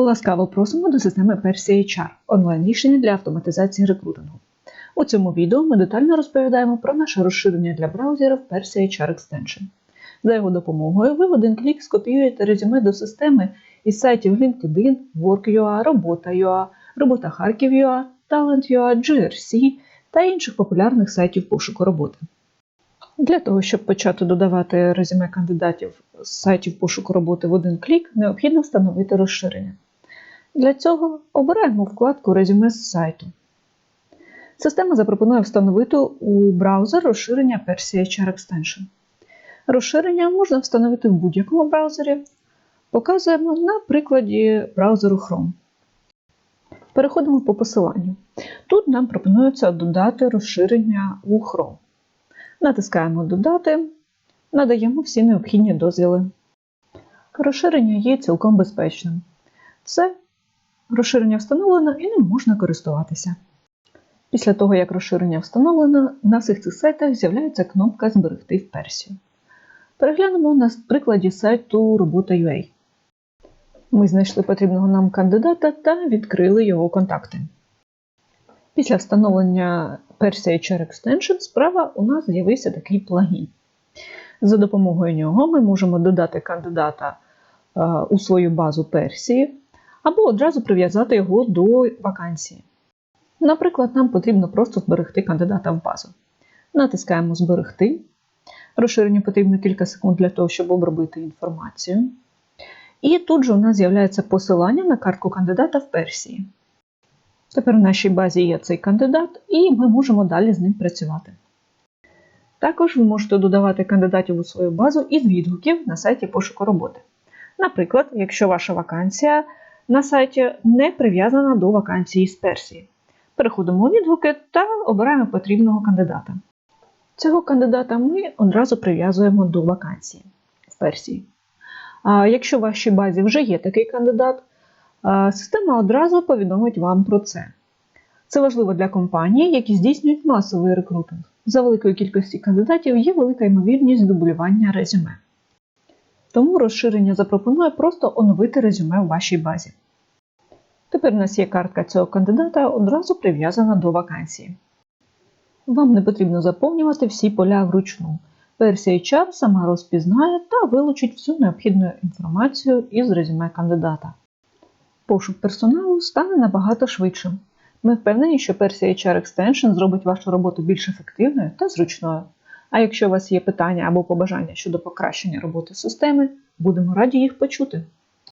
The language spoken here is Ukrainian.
Ласкаво просимо до системи Persia HR – онлайн-рішення для автоматизації рекрутингу. У цьому відео ми детально розповідаємо про наше розширення для браузерів Persia HR Extension. За його допомогою ви в один клік скопіюєте резюме до системи із сайтів LinkedIn, Work.ua, Робота.ua, Робота Харків.ua, Talent.ua, GRC та інших популярних сайтів пошуку роботи. Для того, щоб почати додавати резюме кандидатів з сайтів пошуку роботи в один клік, необхідно встановити розширення. Для цього обираємо вкладку Резюме з сайту. Система запропонує встановити у браузер розширення Persia HR Extension. Розширення можна встановити в будь-якому браузері. Показуємо на прикладі браузеру Chrome. Переходимо по посиланню. Тут нам пропонується додати розширення у Chrome. Натискаємо Додати, надаємо всі необхідні дозвіли. Розширення є цілком безпечним. Це розширення встановлено і ним можна користуватися. Після того, як розширення встановлено, на всіх цих сайтах з'являється кнопка Зберегти в персію. Переглянемо на прикладі сайту Робота.ua. Ми знайшли потрібного нам кандидата та відкрили його контакти. Після встановлення Persia HR Extension справа у нас з'явився такий плагін. За допомогою нього ми можемо додати кандидата е, у свою базу Персії або одразу прив'язати його до вакансії. Наприклад, нам потрібно просто зберегти кандидата в базу. Натискаємо Зберегти. Розширенню потрібно кілька секунд для того, щоб обробити інформацію. І тут же у нас з'являється посилання на картку кандидата в Персії. Тепер в нашій базі є цей кандидат, і ми можемо далі з ним працювати. Також ви можете додавати кандидатів у свою базу із відгуків на сайті пошуку роботи. Наприклад, якщо ваша вакансія на сайті не прив'язана до вакансії з Персії. Переходимо у відгуки та обираємо потрібного кандидата. Цього кандидата ми одразу прив'язуємо до вакансії в Персії. Якщо в вашій базі вже є такий кандидат, система одразу повідомить вам про це. Це важливо для компаній, які здійснюють масовий рекрутинг. За великою кількості кандидатів є велика ймовірність дублювання резюме. Тому розширення запропонує просто оновити резюме у вашій базі. Тепер у нас є картка цього кандидата одразу прив'язана до вакансії. Вам не потрібно заповнювати всі поля вручну. Персія HR сама розпізнає та вилучить всю необхідну інформацію із резюме кандидата. Пошук персоналу стане набагато швидшим. Ми впевнені, що Persia HR Extension зробить вашу роботу більш ефективною та зручною. А якщо у вас є питання або побажання щодо покращення роботи системи, будемо раді їх почути.